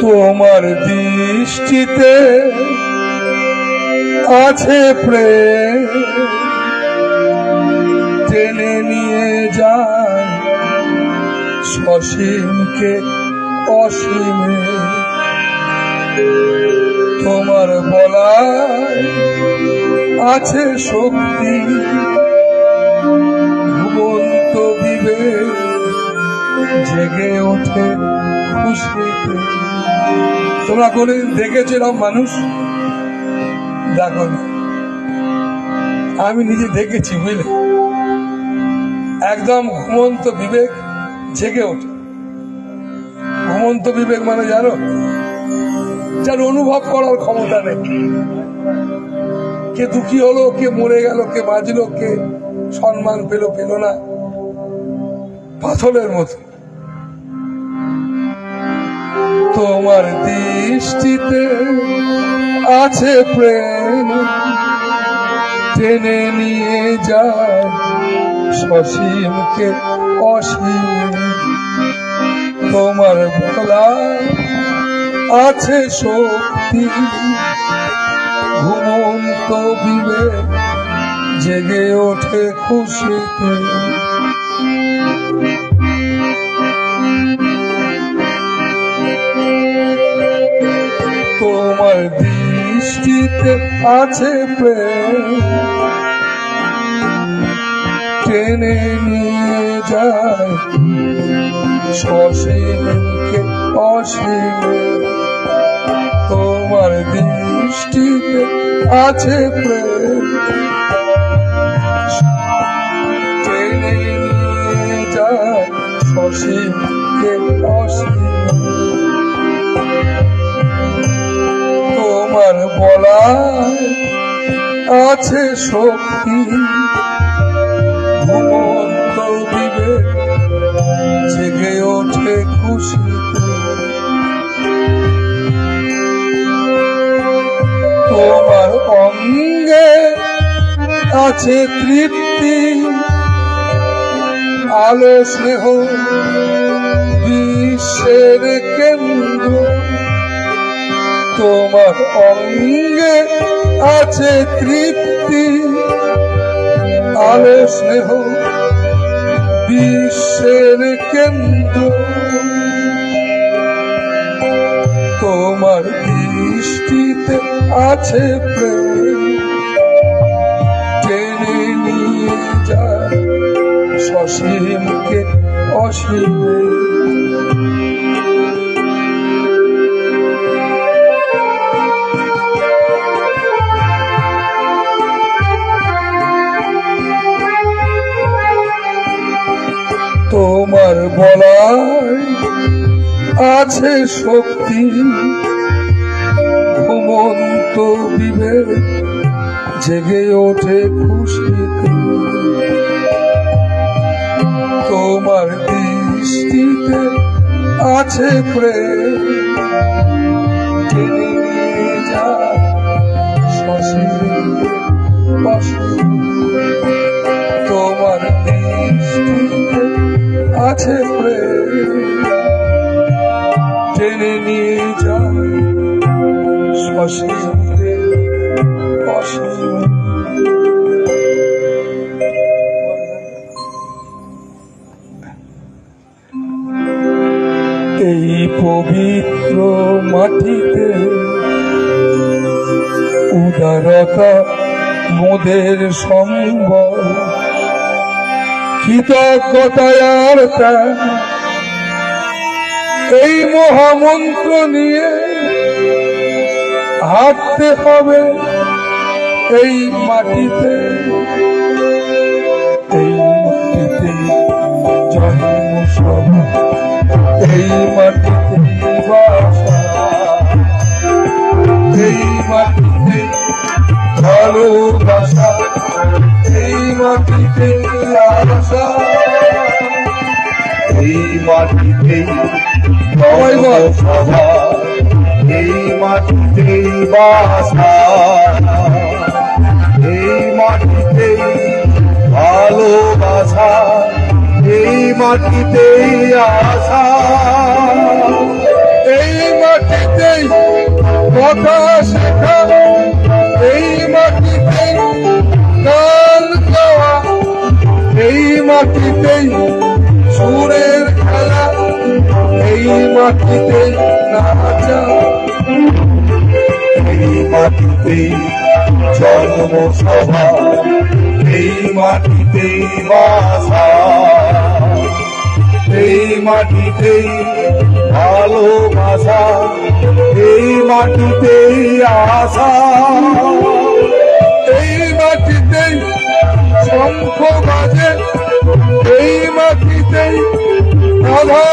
তোমার দৃষ্টিতে আছে প্রেম। টেনে নিয়ে যায় সসীমকে অসীমে। তোমার বলা আছে শক্তি ঘুমন্ত বিবেক জেগে ওঠে খুশিতে। তোমরা কোনদিন এরকম মানুষ? দেখো আমি নিজে দেখেছি, বুঝলে? একদম ঘুমন্ত বিবেক জেগে ওঠে। ঘুমন্ত বিবেক মানে জানো? যার অনুভব করার ক্ষমতা নেই। কে দুঃখী হলো, কে মরে গেল, কে বাঁচলো, কে সম্মান পেল পেল না। পাথরের মতো। তোমার দৃষ্টিতে আছে প্রেম। টেনে নিয়ে যায় সসীমকে অসীমে। তোমার বলা আছে শক্তি। ঘুমন্ত বিবেক জেগে ওঠে খুশিতে। দৃষ্টিতে আছে প্রেম। টেনে নিয়ে যায় সসীমকে অসীমে। তোমার দৃষ্টিতে আছে প্রেম। টেনে নিয়ে যায় সসীমকে আছে শক্তি। ঘুমন্ত বিবেক জেগে ওঠে খুশিতে তোমার অঙ্গে আছে তৃপ্তি আলো স্নেহ। তোমার অঙ্গে আছে তৃপ্তি। আলো স্নেহ বিশ্বের কেন্দ্র। তোমার দৃষ্টিতে আছে প্রেম। টেনে নিয়ে যায় সসীমকে অসীমে। আছে শক্তি। ঘুমন্ত বিবেক জেগে ওঠে খুশিতে। তোমার দৃষ্টিতে আছে প্রেম। টেনে নিয়ে এই পবিত্র মাটিতে উদারতা মোদের সম্বল কৃতজ্ঞতায় আর। এই মহামন্ত্র নিয়ে হাঁটতে হবে এই মাটিতে। এই মাটিতে জন্ম সভা এই মাটিতে এই মাটিতে ভালোবাসা। এই মাটিতে আশা। এই মাটিতে সভা এই মাটিতে বাসা। এই মাটিতে ভালোবাসা। এই মাটিতে আশা। এই মাটি কথা এই মাটিতেই এই মাটিতেই সুরের মাটিতেই নাচা এই মাটিতে জন্ম সভা এই মাটিতে বাসা। এই মাটিতে ভালোবাসা, এই মাটিতে আশা। এই মাটিতেই শঙ্খ বাজে, এই নামে এই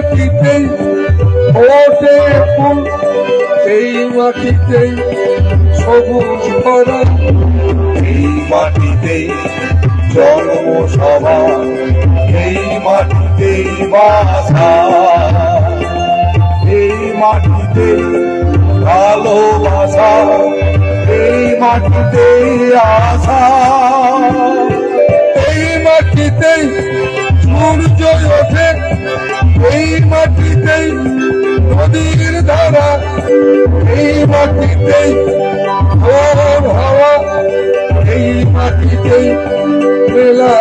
মাটিতেই ওঠে ফুল এই মাটিতেই সবুজ ভরা। এই মাটিতে জন্ম সভা এই মাটিতে বাসা। এই মাটিতে ভালোবাসা এই মাটিতে আশা। এই মাটিতেই নদীর ধারা, এই মাটিতেই গরম হাওয়া, এই মাটিতেই মেলা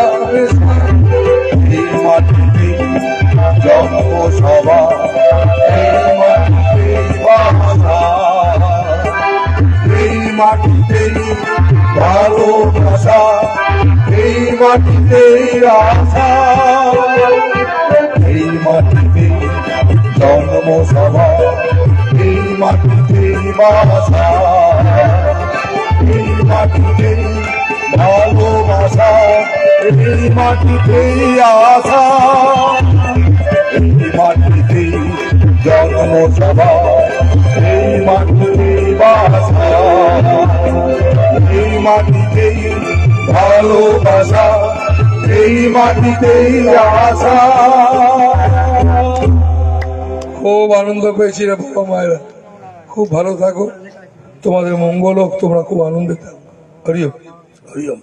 এই মাটিতে জন্ম সভা এই মাটিতে এই মাটিতে ভালোবাসা, এই মাটিতে আশা। সভা এই মাটিতে বাসা এই মাটিতে ভালোবাসা এই মাটিতে আশা। এই মাটিতে জন্ম আশা। খুব আনন্দ পেয়েছি রে বাবা মায়েরা। খুব ভালো থাকো। তোমাদের মঙ্গল হোক, তোমরা খুব আনন্দে থাকো। হরিও হরিও